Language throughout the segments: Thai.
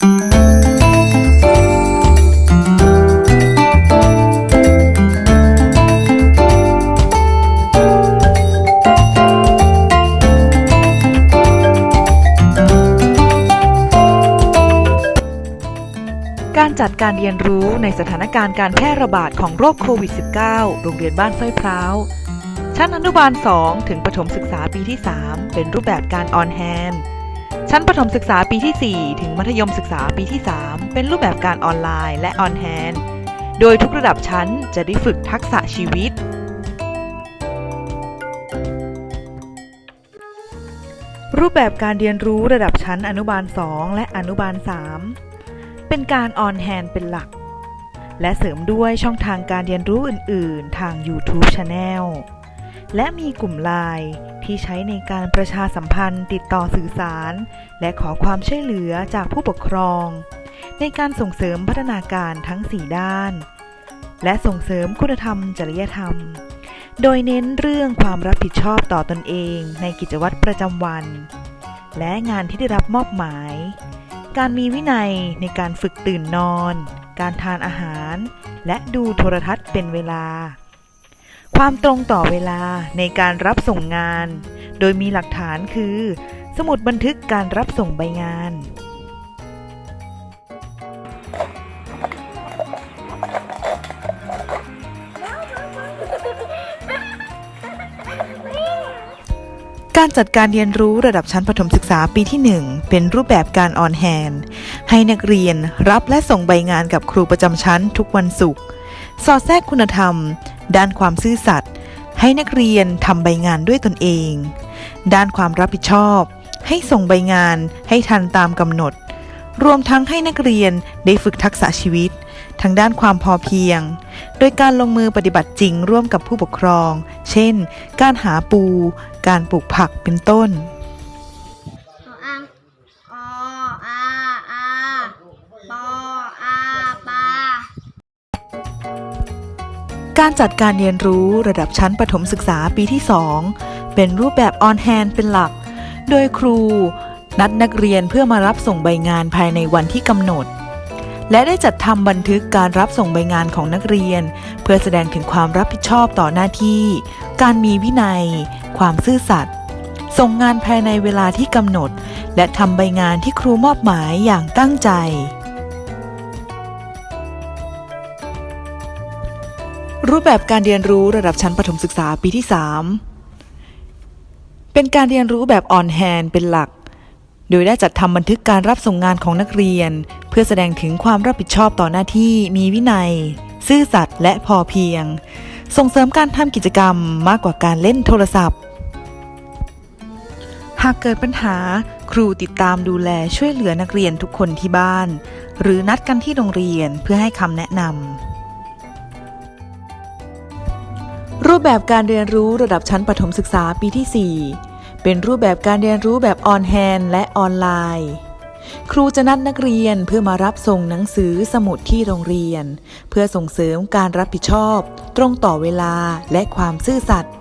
การจัดการเรียนรู้ในสถานการณ์การแพร่ระบาดของโรคโควิด -19 โรงเรียนบ้านสร้อยพร้าว ชั้นอนุบาล 2 ถึงประถมศึกษาปีที่ 3 เป็นรูปแบบการออนแฮน ชั้นประถมศึกษาปีที่ 4 ถึงมัธยมศึกษาปีที่ 3 เป็นรูปแบบการออนไลน์และออนแฮนโดยทุกระดับชั้นจะได้ฝึกทักษะชีวิต รูปแบบการเรียนรู้ระดับชั้นอนุบาล 2 และอนุบาล 3 เป็นการออนแฮนเป็นหลัก และเสริมด้วยช่องทางการเรียนรู้อื่น ๆ ทาง YouTube Channel และมีกลุ่มไลน์ที่ใช้ในการประชาสัมพันธ์ติดต่อสื่อสาร และขอความช่วยเหลือจากผู้ปกครอง ในการส่งเสริมพัฒนาการทั้ง 4 ด้าน และส่งเสริมคุณธรรมจริยธรรม โดยเน้นเรื่องความรับผิดชอบต่อตนเองในกิจวัตรประจำวัน และงานที่ได้รับมอบหมาย การมีวินัยในการฝึกตื่นนอน การทานอาหาร และดูโทรทัศน์เป็นเวลา ความตรงต่อเวลาในการรับส่งงาน โดยมีหลักฐานคือ สมุดบันทึกการรับส่งใบงาน การจัดการเรียนรู้ระดับชั้นประถมศึกษาปีที่ 1 เป็นรูปแบบการออนแฮนให้นักเรียนรับและส่งใบงานกับครูประจำชั้นทุกวันศุกร์สอดแทรกคุณธรรม ด้านความซื่อสัตย์ให้นักเรียนทำใบงานด้วยตนเอง ด้านความรับผิดชอบ ให้ส่งใบงานให้ทันตามกำหนด รวมทั้งให้นักเรียนได้ฝึกทักษะชีวิต ทางด้านความพอเพียง โดยการลงมือปฏิบัติจริงร่วมกับผู้ปกครอง เช่น การหาปู การปลูกผักเป็นต้น การจัดการเรียนรู้ระดับชั้นประถมศึกษาปีที่ 2 เป็นรูปแบบออนแฮนเป็นหลัก โดยครู นัดนักเรียนเพื่อมารับส่งใบงานภายในวันที่กำหนด และได้จัดทำบันทึกการรับส่งใบงานของนักเรียน เพื่อแสดงถึงความรับผิดชอบต่อหน้าที่ การมีวินัย ความซื่อสัตย์ส่งงานภายในเวลาที่กำหนด และทำใบงานที่ครูมอบหมายอย่างตั้งใจ รูปแบบการเรียนรู้ระดับชั้นประถมศึกษาปีที่ 3 เป็นการเรียนรู้แบบออนแฮนเป็นหลัก โดยได้จัดทำบันทึกการรับส่งงานของนักเรียน เพื่อแสดงถึงความรับผิดชอบต่อหน้าที่มีวินัย ซื่อสัตย์และพอเพียง ส่งเสริมการทำกิจกรรมมากกว่าการเล่นโทรศัพท์ หากเกิดปัญหาครูติดตามดูแลช่วยเหลือนักเรียนทุกคนที่บ้าน หรือนัดกันที่โรงเรียนเพื่อให้คำแนะนำ รูปแบบการเรียนรู้ระดับชั้นประถมศึกษาปีที่ 4 เป็นรูปแบบการเรียนรู้แบบออนแฮนและออนไลน์ ครูจะนัดนักเรียนเพื่อมารับส่งหนังสือสมุดที่โรงเรียน เพื่อส่งเสริมการรับผิดชอบ ตรงต่อเวลาและความซื่อสัตย์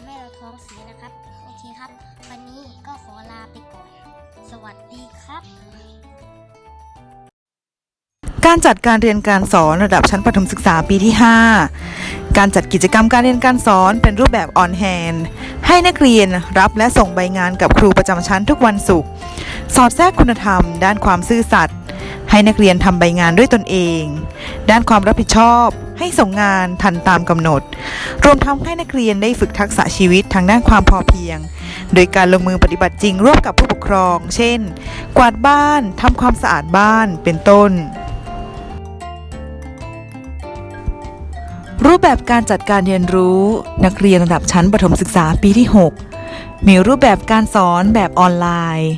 ำให้เราท้องเสียนะครับ โอเคครับ วันนี้ก็ขอลาไปก่อน สวัสดีครับ การจัดการเรียนการสอนระดับชั้นประถมศึกษาปีที่ 5 การจัดกิจกรรมการเรียนการสอนเป็นรูปแบบออนแฮนให้นักเรียนรับและส่งใบงานกับครูประจำชั้นทุกวันศุกร์สอดแทรกคุณธรรม ด้านความซื่อสัตย์ให้นักเรียนทำใบงานด้วยตนเอง ด้านความรับผิดชอบ ให้ส่งงานทันตามกำหนด รวมทั้งให้นักเรียนได้ฝึกทักษะชีวิตทางด้านความพอเพียง โดยการลงมือปฏิบัติจริงร่วมกับผู้ปกครอง เช่น กวาดบ้านทำความสะอาดบ้านเป็นต้น รูปแบบการจัดการเรียนรู้ นักเรียนระดับชั้นประถมศึกษาปีที่ 6มีรูปแบบการสอนแบบออนไลน์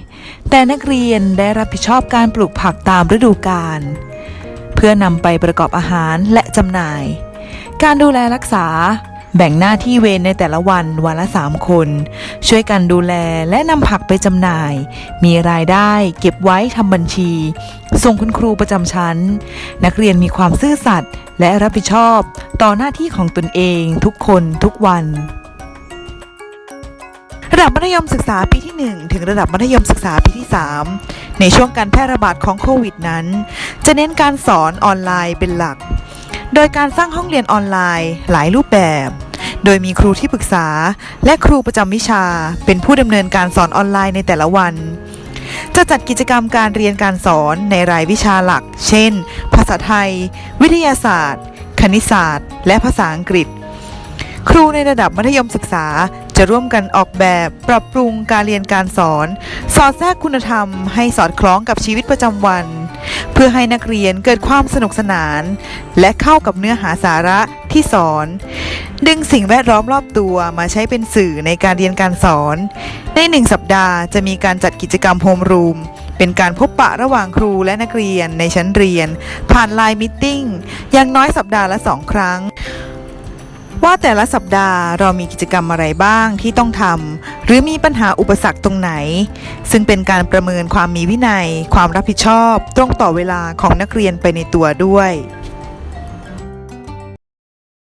แต่นักเรียนได้รับผิดชอบการปลูกผักตามฤดูกาล พื่อนำไปประกอบอาหารและจำหน่าย การดูแลรักษาแบ่งหน้าที่เวรในแต่ละวันวันละ 3 คน ช่วยกันดูแลและนำผักไปจำหน่าย มีรายได้เก็บไว้ทำบัญชี ส่งคุณครูประจำชั้น นักเรียนมีความซื่อสัตย์และรับผิดชอบ ต่อหน้าที่ของตนเองทุกคนทุกวัน ระดับมัธยมศึกษาปีที่ 1 ถึงระดับมัธยมศึกษาปีที่ 3 ในช่วงการแพร่ระบาดของโควิดนั้น จะเน้นการสอนออนไลน์เป็นหลัก โดยการสร้างห้องเรียนออนไลน์หลายรูปแบบ โดยมีครูที่ปรึกษา และครูประจำวิชา เป็นผู้ดำเนินการสอนออนไลน์ในแต่ละวัน จะจัดกิจกรรมการเรียนการสอนในรายวิชาหลัก เช่น ภาษาไทย วิทยาศาสตร์ คณิตศาสตร์ และภาษาอังกฤษครูในระดับมัธยมศึกษา จะร่วมกันออกแบบปรับปรุงการเรียนการสอน สอดแทรกคุณธรรมให้สอดคล้องกับชีวิตประจำวัน เพื่อให้นักเรียนเกิดความสนุกสนาน และเข้ากับเนื้อหาสาระที่สอน ดึงสิ่งแวดล้อมรอบตัวมาใช้เป็นสื่อในการเรียนการสอน ในหนึ่งสัปดาห์จะมีการจัดกิจกรรมโฮมรูมเป็นการพบปะระหว่างครูและนักเรียนในชั้นเรียน ผ่านไลน์มิทติ้งอย่างน้อยสัปดาห์ละสองครั้ง ว่าแต่ละสัปดาห์เรามีกิจกรรมอะไรบ้างที่ต้องทำหรือมีปัญหาอุปสรรคตรงไหน ซึ่งเป็นการประเมินความมีวินัย ความรับผิดชอบ ตรงต่อเวลาของนักเรียนไปในตัวด้วย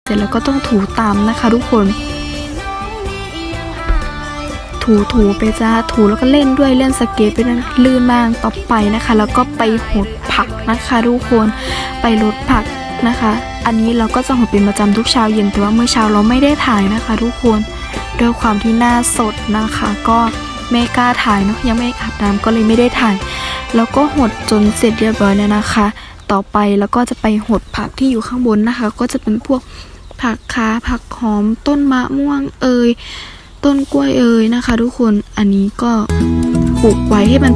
เสร็จแล้วก็ต้องถูตามนะคะทุกคน ถูถูไปจ้าถูแล้วก็เล่นด้วยเล่นสเก็ตไปนั่นลื่นบ้างต่อไปนะคะ แล้วก็ไปหดผักนะคะทุกคนไปลดผักนะคะ อันนี้เราก็จะหดเป็นประจำทุกเช้าเย็นแต่ว่าเมื่อเช้าเราไม่ได้ถ่ายนะคะ ทุกคนด้วยความที่หน้าสดนะคะ ก็ไม่กล้าถ่ายเนาะยังไม่อาบน้ำก็เลยไม่ได้ถ่าย แล้วก็หดจนเสร็จเรียบร้อยแล้วนะคะ ต่อไปแล้วก็จะไปหดผักที่อยู่ข้างบนนะคะ ก็จะเป็นพวกผักขาผักหอม ต้นมะม่วงเอยต้นกล้วยเอยนะคะ ทุกคนอันนี้ก็ปลูกไว้ให้มัน